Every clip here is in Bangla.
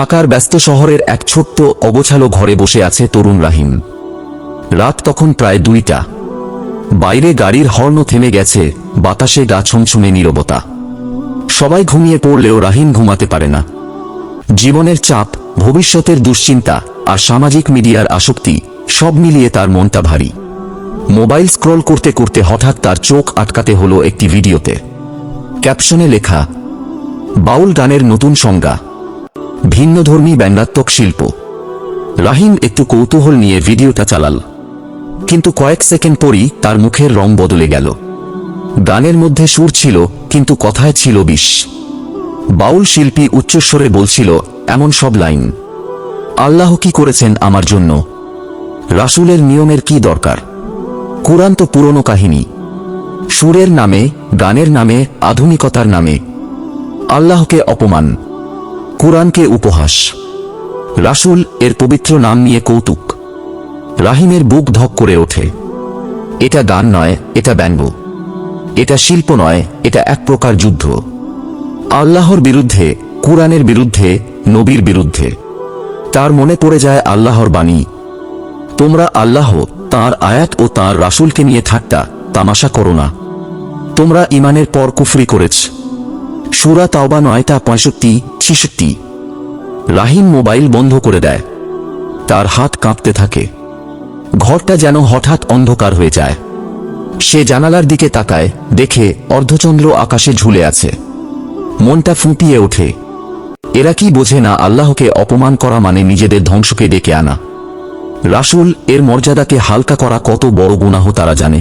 ঢাকার ব্যস্ত শহরের এক ছোট্ট অগোছালো ঘরে বসে আছে তরুণ রাহিম। রাত তখন প্রায় দুইটা। বাইরে গাড়ির হর্ন থেমে গেছে, বাতাসে গা ছমছমে নীরবতা। সবাই ঘুমিয়ে পড়লেও রাহিম ঘুমাতে পারে না। জীবনের চাপ, ভবিষ্যতের দুশ্চিন্তা আর সামাজিক মিডিয়ার আসক্তি সব মিলিয়ে তার মনটা ভারী। মোবাইল স্ক্রল করতে করতে হঠাৎ তার চোখ আটকাতে হলো একটি ভিডিওতে। ক্যাপশনে লেখা, বাউল গানের নতুন সংজ্ঞা। ভিন্নধর্মী ব্যঙ্গাত্মক শিল্প। রাহিম একটু কৌতূহল নিয়ে ভিডিওটা চালাল। কিন্তু কয়েক সেকেন্ড পরই তার মুখের রং বদলে গেল। গানের মধ্যে সুর ছিল, কিন্তু কথায় ছিল বিষ। বাউল শিল্পী উচ্চস্বরে বলছিল, এমন সব লাইন। আল্লাহ কি করেছেন আমার জন্য? রাসূলের নিয়মের কি দরকার? কোরআন তো পুরনো কাহিনী। সুরের নামে, গানের নামে, আধুনিকতার নামে। আল্লাহকে অপমান। কোরআনকে উপহাস। রাসূল এর পবিত্র নাম নিয়ে কৌতুক। রাহিমের বুক ধক করে ওঠে। এটা গান নয়, এটা ব্যঙ্গ। এটা শিল্প নয়, এটা এক প্রকার যুদ্ধ। আল্লাহর বিরুদ্ধে, কুরআনের বিরুদ্ধে, নবীর বিরুদ্ধে। তার মনে পড়ে যায় আল্লাহর বাণী। তোমরা আল্লাহ, তার আয়াত ও তার রাসূলকে নিয়ে ঠাট্টা, তামাশা করো না। তোমরা ইমানের পর কুফরি করেছ। সুরা তাওবা নয়টা পঁয়ষট্টি ছিষট্টি রাহিম মোবাইল বন্ধ করে দেয়। তার হাত কাঁপতে থাকে। ঘরটা যেন হঠাৎ অন্ধকার হয়ে যায়। সে জানালার দিকে তাকায়, দেখে অর্ধচন্দ্র আকাশে ঝুলে আছে। মনটা ফুঁপিয়ে ওঠে। এরা কি বোঝে না আল্লাহকে অপমান করা মানে নিজেদের ধ্বংসকে ডেকে আনা। রাসূল এর মর্যাদাকে হালকা করা কত বড় গুনাহ তারা জানে।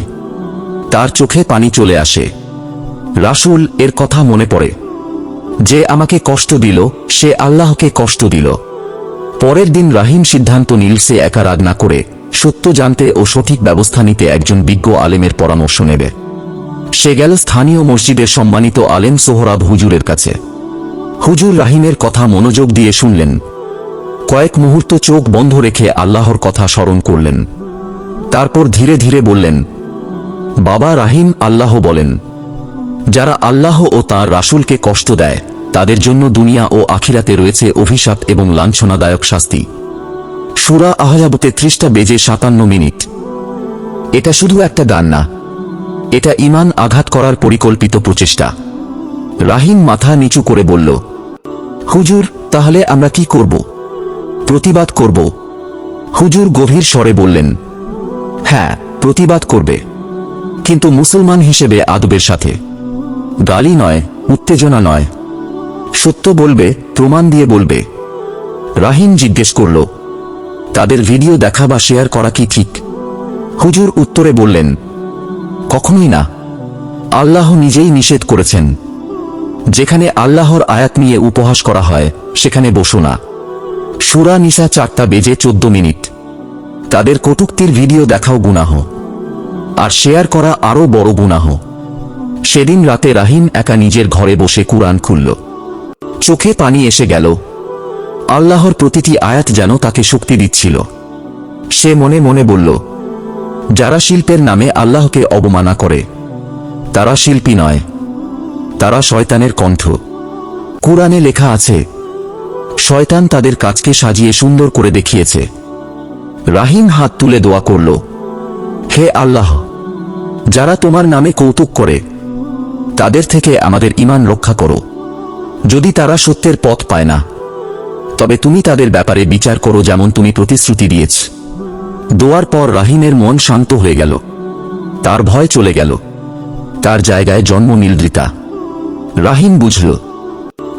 তার চোখে পানি চলে আসে। রাসূল এর কথা মনে পড়ে। যে আমাকে কষ্ট দিল, সে আল্লাহকে কষ্ট দিল। পরের দিন রাহিম সিদ্ধান্ত নিল সে একা রাগ না করে সত্য জানতে ও সঠিক ব্যবস্থা নিতে একজন বিজ্ঞ আলেমের পরামর্শ নেবে। সে গেল স্থানীয় মসজিদের সম্মানিত আলেম সোহরাব হুজুরের কাছে। হুজুর রাহিমের কথা মনোযোগ দিয়ে শুনলেন। কয়েক মুহূর্ত চোখ বন্ধ রেখে আল্লাহর কথা স্মরণ করলেন। তারপর ধীরে ধীরে বললেন, বাবা রাহিম আল্লাহ বলেন যারা আল্লাহ ও তার রাসূলকে কষ্ট দেয়, তাদের জন্য দুনিয়া ও আখিরাতে রয়েছে অভিশাপ এবং লাঞ্ছনাদায়ক শাস্তি। সুরা আহজাবতে ত্রিশটা বেজে সাতান্ন মিনিট। এটা শুধু একটা গান না, এটা ইমান আঘাত করার পরিকল্পিত প্রচেষ্টা। রাহিম মাথা নিচু করে বলল, হুজুর, তাহলে আমরা কি করব? প্রতিবাদ করব। হুজুর গভীর স্বরে বললেন হ্যাঁ প্রতিবাদ করবে। কিন্তু মুসলমান হিসেবে আদবের সাথে। গালি নয়, উত্তেজনা নয়। সত্য বলবে, প্রমাণ দিয়ে বলবে। রাহিম জিজ্ঞেস করল, তাদের ভিডিও দেখা বা শেয়ার করা কি ঠিক? হুজুর উত্তরে বললেন, কখনোই না। আল্লাহ নিজেই নিষেধ করেছেন। যেখানে আল্লাহর আয়াত নিয়ে উপহাস করা হয়, সেখানে বসো না। সুরা নিশা চারটা বেজে চোদ্দ মিনিট। তাদের কটুক্তির ভিডিও দেখাও গুনাহ। আর শেয়ার করা আরও বড় গুনাহ। সেদিন রাতে রাহিম একা নিজের ঘরে বসে কুরআন খুলল। চোখে পানি এসে গেল। আল্লাহর প্রতিটি আয়াত যেন তাকে শক্তি দিচ্ছিল। সে মনে মনে বলল, যারা শিল্পের নামে আল্লাহকে অবমানা করে, তারা শিল্পী নয়, তারা শয়তানের কণ্ঠ। কুরআনে লেখা আছে, শয়তান তাদের কাজকে সাজিয়ে সুন্দর করে দেখিয়েছে। রাহিম হাত তুলে দোয়া করল, হে আল্লাহ, যারা তোমার নামে কৌতুক করে তাদের থেকে আমাদের ইমান রক্ষা করো। যদি তারা সত্যের পথ পায় না, তবে তুমি তাদের ব্যাপারে বিচার করো যেমন তুমি প্রতিশ্রুতি দিয়েছ। দোয়ার পর রাহিমের মন শান্ত হয়ে গেল। তার ভয় চলে গেল। তার জায়গায় জন্ম নীলদ্রিতা রাহিম বুঝল,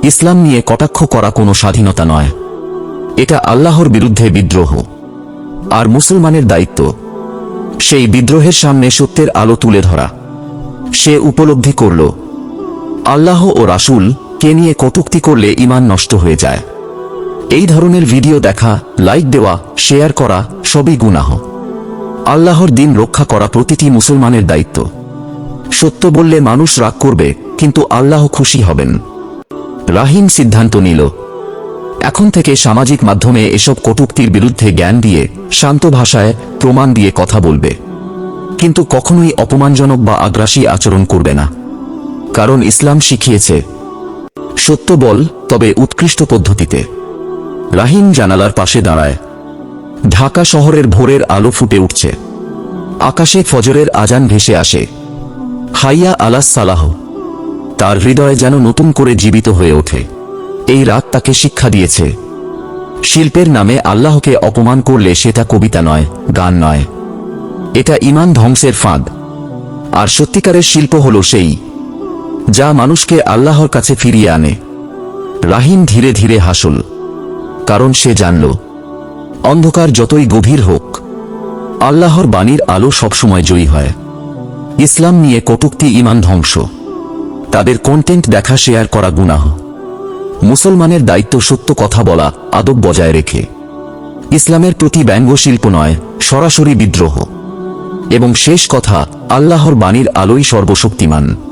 ইসলাম নিয়ে কটাক্ষ করা কোনো স্বাধীনতা নয়। এটা আল্লাহর বিরুদ্ধে বিদ্রোহ। আর মুসলমানের দায়িত্ব, সেই বিদ্রোহের সামনে সত্যের আলো তুলে ধরা। সে উপলব্ধি করল। আল্লাহ ও রাসূল কে নিয়ে কটুক্তি করলে ইমান নষ্ট হয়ে যায়। এই ধরনের ভিডিও দেখা, লাইক দেওয়া, শেয়ার করা সবই গুনাহ। আল্লাহর দিন রক্ষা করা প্রতিটি মুসলমানের দায়িত্ব। সত্য বললে মানুষ রাগ করবে, কিন্তু আল্লাহ খুশি হবেন। রাহিম সিদ্ধান্ত নিল। এখন থেকে সামাজিক মাধ্যমে এসব কটুক্তির বিরুদ্ধে জ্ঞান দিয়ে, শান্ত ভাষায় প্রমাণ দিয়ে কথা বলবে। কিন্তু কখনোই অপমানজনক বা আগ্রাসী আচরণ করবে না। কারণ ইসলাম শিখিয়েছে, সত্য বল তবে উৎকৃষ্ট পদ্ধতিতে। রাহিম জানালার পাশে দাঁড়ায়। ঢাকা শহরের ভোরের আলো ফুটে উঠছে। আকাশে ফজরের আজান ভেসে আসে। হাইয়া আলাস সালাহ। তার হৃদয় যেন নতুন করে জীবিত হয়ে ওঠে। এই রাত তাকে শিক্ষা দিয়েছে। শিল্পের নামে আল্লাহকে অপমান করলে সেটা কবিতা নয়, গান নয়। এটা ইমান ধ্বংসের ফাঁদ। আর সত্যিকারের শিল্প হল সেই, যা মানুষকে আল্লাহর কাছে ফিরিয়ে আনে। রাহিম ধীরে ধীরে হাসল, কারণ সে জানল, অন্ধকার যতই গভীর হোক, আল্লাহর বাণীর আলো সবসময় জয়ী হয়। ইসলাম নিয়ে কটুক্তি ইমান ধ্বংস, তাদের কন্টেন্ট দেখা শেয়ার করা গুনাহ। মুসলমানের দায়িত্ব সত্য কথা বলা আদব বজায় রেখে। ইসলামের প্রতি ব্যঙ্গ শিল্প নয়, সরাসরি বিদ্রোহ। এবং শেষ কথা আল্লাহর বাণীর আলোই সর্বশক্তিমান।